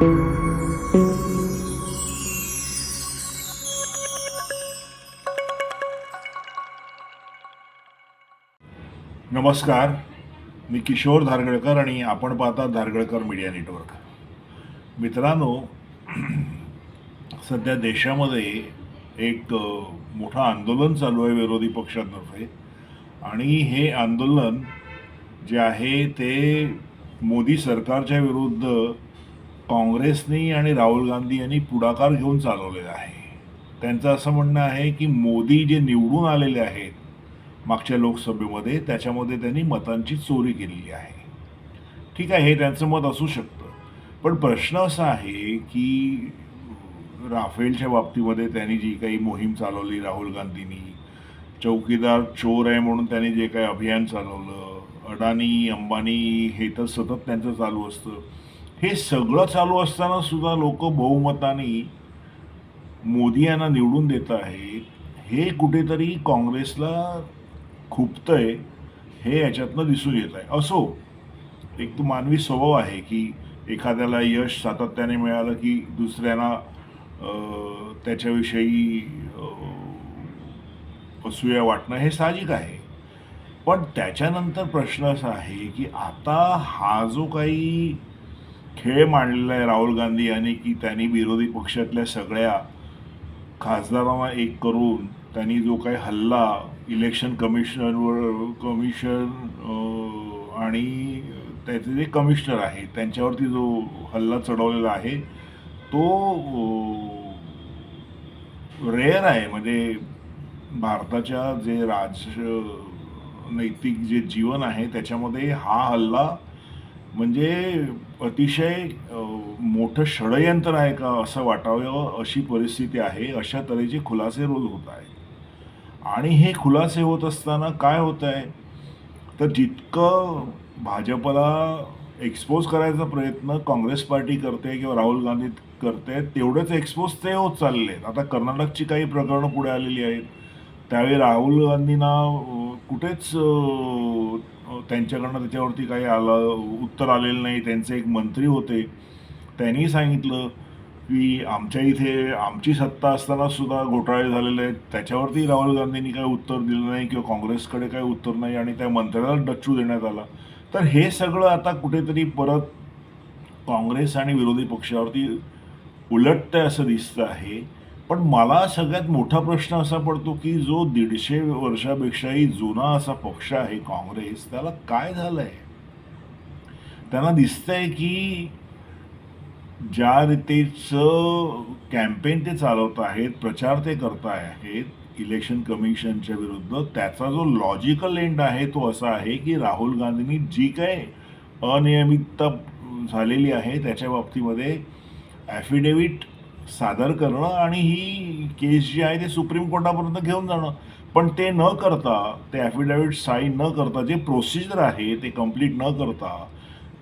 नमस्कार. मी किशोर धारगळकर आणि आपण पाहता धारगळकर मीडिया नेटवर्क. मित्रांनो सध्या देशामध्ये एक मोठं आंदोलन चालू आहे विरोधी पक्षातर्फे. आणि हे आंदोलन जे आहे ते मोदी सरकारच्या विरुद्ध काँग्रेसनी आणि राहुल गांधी यांनी पुढाकार घेऊन चालवलेला आहे. त्यांचं असं म्हणणं आहे की मोदी जे निवडून आलेले आहेत मागच्या लोकसभेमध्ये त्याच्यामध्ये त्यांनी मतांची चोरी केलेली आहे. ठीक आहे हे त्यांचं मत असू शकतं. पण प्रश्न असा आहे की राफेलच्या बाबतीमध्ये त्यांनी जी काही मोहीम चालवली राहुल गांधींनी चौकीदार चोर आहे म्हणून त्यांनी जे काही अभियान चालवलं अडाणी अंबानी हे तर सतत त्यांचं चालू असतं. हे सगळं चालू असताना सुद्धा लोक बहुमताने मोदी यांना निवडून देत आहेत. हे कुठेतरी काँग्रेसला खुपतंय. हे याच्यातनं दिसून येत आहे. असो एक तो मानवी स्वभाव आहे की एखाद्याला यश सातत्याने मिळालं की दुसऱ्यांना त्याच्याविषयी असूया वाटणं हे साहजिक आहे. पण त्याच्यानंतर प्रश्न असा आहे की आता हा जो काही खेळ मांडलेला आहे राहुल गांधी यांनी की त्यांनी विरोधी पक्षातल्या सगळ्या खासदारांना एक करून त्यांनी जो काही हल्ला इलेक्शन कमिशनरवर कमिशन आणि त्याचे जे कमिशनर आहेत त्यांच्यावरती जो हल्ला चढवलेला आहे तो रेअर आहे. म्हणजे भारताच्या जे राज नैतिक जे जीवन आहे त्याच्यामध्ये हा हल्ला म्हणजे अतिशय मोठं षडयंत्र आहे का असं वाटावं अशी परिस्थिती आहे अशा तऱ्हेचे खुलासे रोज होत आहेत. आणि हे खुलासे होत असताना काय होत आहे तर जितकं भाजपला एक्सपोज करायचा प्रयत्न काँग्रेस पार्टी करते किंवा राहुल गांधी करते तेवढेच एक्सपोज ते होत चालले आहेत आता कर्नाटकची काही प्रकरणं पुढे आलेली आहेत. त्यावेळी राहुल गांधींना कुठेच त्यांच्याकडनं त्याच्यावरती काही आलं उत्तर आलेलं नाही. त्यांचे एक मंत्री होते. त्यांनी सांगितलं की आमच्या इथे आमची सत्ता असताना सुद्धा घोटाळे झालेले आहेत. त्याच्यावरती राहुल गांधींनी काही उत्तर दिलं नाही किंवा काँग्रेसकडे काही उत्तर नाही आणि त्या मंत्र्याला डच्चू देण्यात आला. तर हे सगळं आता कुठेतरी परत काँग्रेस आणि विरोधी पक्षावरती उलटतंय असं दिसतं आहे. पण मला सगळ्यात मोठा प्रश्न असा पडतो की जो दीडशे वर्षापेक्षाही जुना असा पक्ष आहे काँग्रेस त्याला काय झालं आहे त्यांना दिसतंय की ज्या रीतीचं कॅम्पेन ते चालवत आहेत प्रचार ते करत आहेत इलेक्शन कमिशनच्या विरुद्ध त्याचा जो लॉजिकल एंड आहे तो असा आहे की राहुल गांधींनी जी काय अनियमितता झालेली आहे त्याच्या बाबतीमध्ये ॲफिडेविट सादर करणं आणि ही केस जी आहे ते सुप्रीम कोर्टापर्यंत घेऊन जाणं. पण ते न करता ते ॲफिडेविट साईन न करता जे प्रोसिजर आहे ते कंप्लीट न करता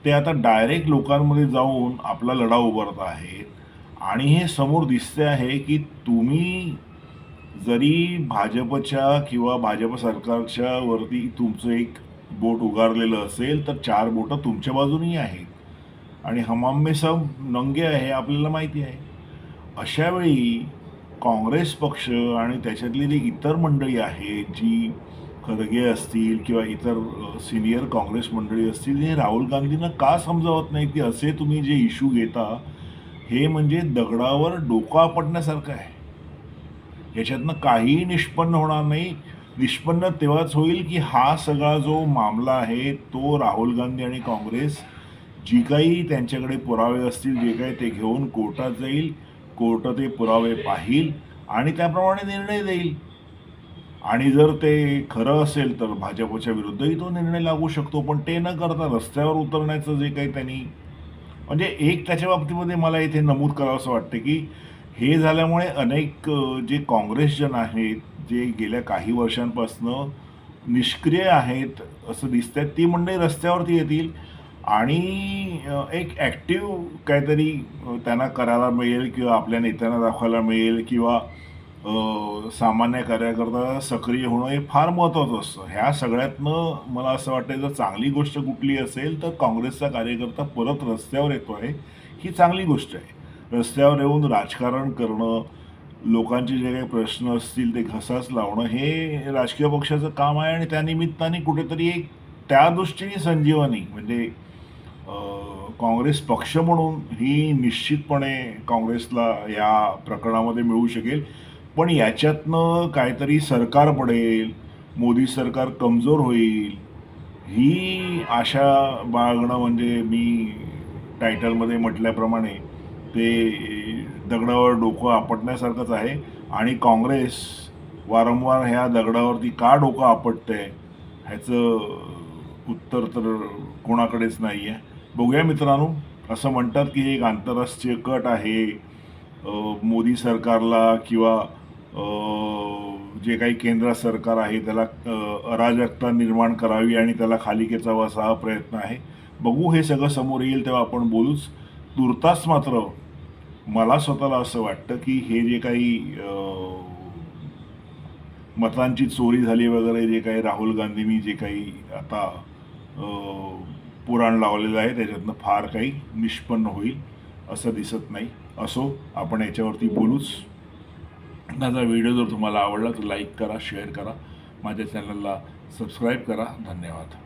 ते आता डायरेक्ट लोकांमध्ये जाऊन आपला लढा उभारत आहेत. आणि हे समोर दिसते आहे की तुम्ही जरी भाजपच्या किंवा भाजप सरकारच्या वरती तुमचं एक बोट उगारलेलं असेल तर चार बोटं तुमच्या बाजूनही आहेत. आणि हमाम सब नंगे आहे आपल्याला माहिती आहे. अशावेळी काँग्रेस पक्ष आणि त्याच्यातली जी इतर मंडळी आहेत जी खरगे असतील किंवा इतर सिनियर काँग्रेस मंडळी असतील हे राहुल गांधींना का समजावत नाही की असे तुम्ही जे इश्यू घेता हे म्हणजे दगडावर डोकं आपटण्यासारखं आहे. याच्यातनं काहीही निष्पन्न होणार नाही. निष्पन्न तेव्हाच होईल की हा सगळा जो मामला आहे तो राहुल गांधी आणि काँग्रेस जी काही त्यांच्याकडे पुरावे असतील जे काही ते घेऊन कोर्टात जाईल कोर्ट ते पुरावे पाहील आणि त्याप्रमाणे निर्णय देईल. आणि जर ते खरं असेल तर भाजपच्या विरुद्धही तो निर्णय लागू शकतो पण ते न करता रस्त्यावर उतरण्याचं जे काही त्यांनी म्हणजे एक त्याच्या बाबतीमध्ये मला इथे नमूद करावं असं वाटतं की हे झाल्यामुळे अनेक जे काँग्रेसजन आहेत जे गेल्या काही वर्षांपासनं निष्क्रिय आहेत असं दिसतंय ती मंडळी रस्त्यावरती येतील. आणि एक ॲक्टिव्ह काहीतरी त्यांना करायला मिळेल किंवा आपल्या नेत्यांना दाखवायला मिळेल किंवा सामान्य कार्यकर्ता सक्रिय होणं हे फार महत्त्वाचं असतं. ह्या सगळ्यातनं मला असं वाटतं जर चांगली गोष्ट कुठली असेल तर काँग्रेसचा कार्यकर्ता परत रस्त्यावर येतो आहे ही चांगली गोष्ट आहे. रस्त्यावर येऊन राजकारण करणं लोकांचे जे काही प्रश्न असतील ते घसास लावणं हे राजकीय पक्षाचं काम आहे आणि त्यानिमित्ताने कुठेतरी एक त्या दृष्टीने संजीवनी म्हणजे काँग्रेस पक्ष म्हणून ही निश्चितपणे काँग्रेसला या प्रकरणामध्ये मिळू शकेल. पण याच्यातनं काहीतरी सरकार पडेल मोदी सरकार कमजोर होईल ही आशा बाळगणं म्हणजे मी टायटलमध्ये म्हटल्याप्रमाणे ते दगडावर डोकं आपटण्यासारखंच आहे. आणि काँग्रेस वारंवार ह्या दगडावरती का डोकं आपटते ह्याचं उत्तर तर कोणाकडेच नाही आहे बघूया मित्रांनो असं म्हणतात की एक आंतरराष्ट्रीय कट आहे. मोदी सरकारला किंवा जे काही केंद्र सरकार आहे त्याला अराजकता निर्माण करावी आणि त्याला खाली खेचावा असा हा प्रयत्न आहे. बघू हे सगळं समोर येईल तेव्हा आपण बोलूच. तुर्तास मात्र मला स्वतःला असं वाटतं की हे जे काही मतांची चोरी झाली वगैरे जे काही राहुल गांधींनी जे काही आता पुराण लावलेलं आहे त्याच्यातनं फार काही निष्पन्न होईल असं दिसत नाही. असो आपण याच्यावरती बोलूच. माझा व्हिडिओ जर तुम्हाला आवडला तर लाईक करा शेअर करा. माझ्या चॅनलला सबस्क्राईब करा. धन्यवाद.